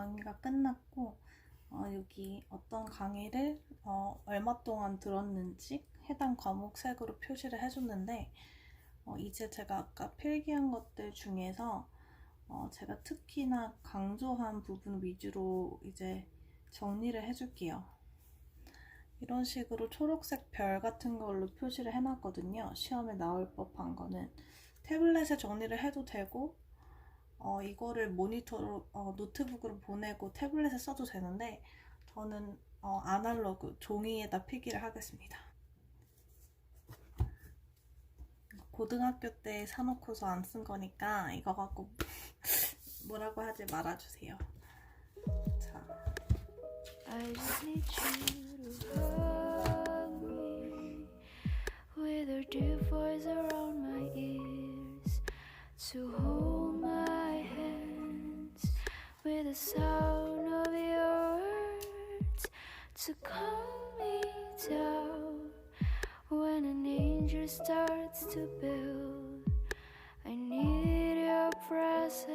강의가 끝났고 어, 여기 어떤 강의를 어, 얼마 동안 들었는지 해당 과목 색으로 표시를 해줬는데 어, 이제 제가 아까 필기한 것들 중에서 어, 제가 특히나 강조한 부분 위주로 이제 정리를 해줄게요. 이런 식으로 초록색 별 같은 걸로 표시를 해놨거든요. 시험에 나올 법한 거는 태블릿에 정리를 해도 되고 어, 이거를 모니터로 어, 노트북으로 보내고 태블릿에 써도 되는데 저는 어, 아날로그 종이에다 필기를 하겠습니다. 고등학교 때 사놓고서 안 쓴 거니까 이거 갖고 뭐라고 하지 말아주세요. 자, with your deep voice around my ears, to hold with the sound of your words, to calm me down when an angel starts to build. I need your presence.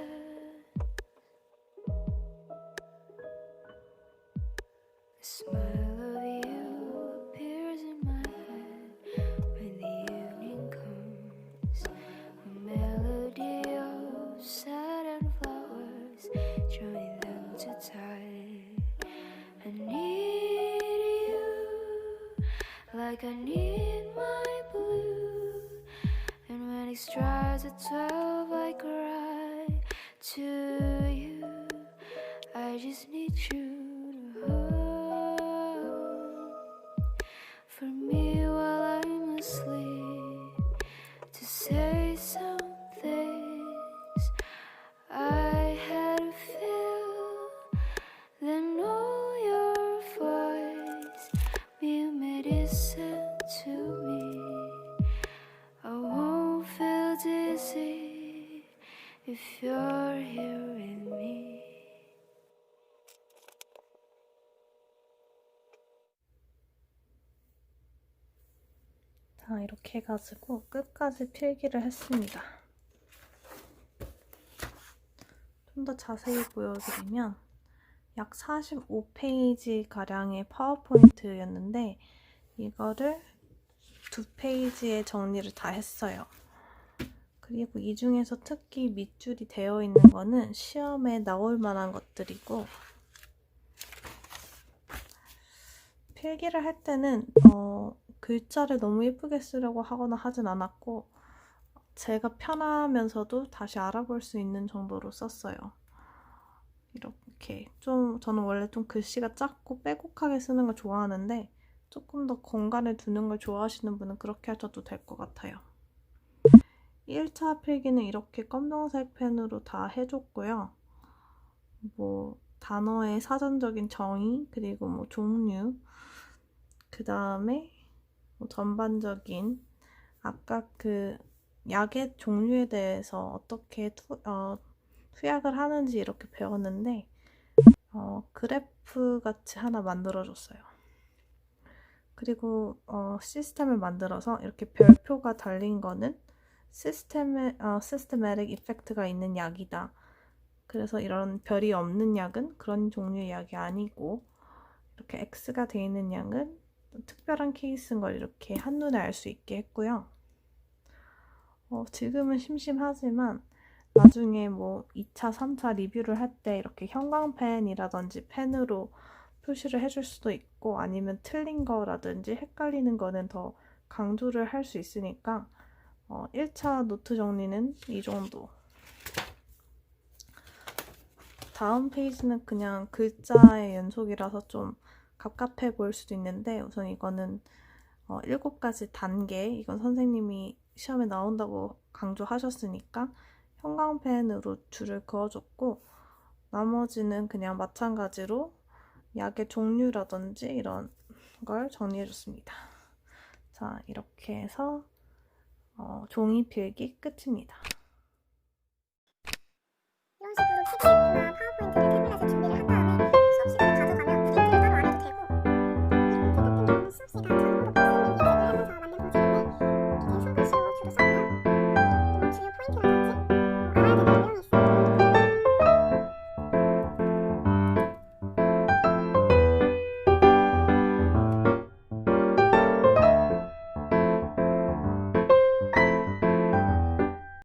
Smile I need you like I need my blue. And when it strikes at twelve, I cry to you. I just need you to hold for me if you're here with me. 자 이렇게 해가지고 끝까지 필기를 했습니다. 좀 더 자세히 보여드리면 약 45페이지 가량의 파워포인트였는데 이거를 두 페이지에 정리를 다 했어요. 그리고 이 중에서 특히 밑줄이 되어 있는 거는 시험에 나올 만한 것들이고 필기를 할 때는 어, 글자를 너무 예쁘게 쓰려고 하거나 하진 않았고 제가 편하면서도 다시 알아볼 수 있는 정도로 썼어요. 이렇게 좀 저는 원래 좀 글씨가 작고 빼곡하게 쓰는 걸 좋아하는데 조금 더 공간을 두는 걸 좋아하시는 분은 그렇게 하셔도 될 것 같아요. 1차 필기는 이렇게 검정색 펜으로 다 해줬고요. 뭐 단어의 사전적인 정의 그리고 뭐 종류 그 다음에 뭐 전반적인 아까 그 약의 종류에 대해서 어떻게 투, 어, 투약을 하는지 이렇게 배웠는데 어, 그래프 같이 하나 만들어줬어요. 그리고 어, 시스템을 만들어서 이렇게 별표가 달린 거는 시스템에 어, 시스테메릭 이펙트가 있는 약이다. 그래서 이런 별이 없는 약은 그런 종류의 약이 아니고 이렇게 X가 돼 있는 약은 특별한 케이스인 걸 이렇게 한눈에 알 수 있게 했고요. 어, 지금은 심심하지만 나중에 뭐 2차, 3차 리뷰를 할 때 이렇게 형광펜이라든지 펜으로 표시를 해줄 수도 있고 아니면 틀린 거라든지 헷갈리는 거는 더 강조를 할 수 있으니까 어, 1차 노트 정리는 이 정도. 다음 페이지는 그냥 글자의 연속이라서 좀 갑갑해 보일 수도 있는데 우선 이거는 어, 7가지 단계 이건 선생님이 시험에 나온다고 강조하셨으니까 형광펜으로 줄을 그어줬고 나머지는 그냥 마찬가지로 약의 종류라든지 이런 걸 정리해줬습니다. 자 이렇게 해서 종이 필기 끝입니다. 이런 식으로 PDF나 파워포인트를 태블릿에 준비를 한 다음에 수업 시간에 가져가면 프린트를 따로 안 되고 이 부분은 수업 시간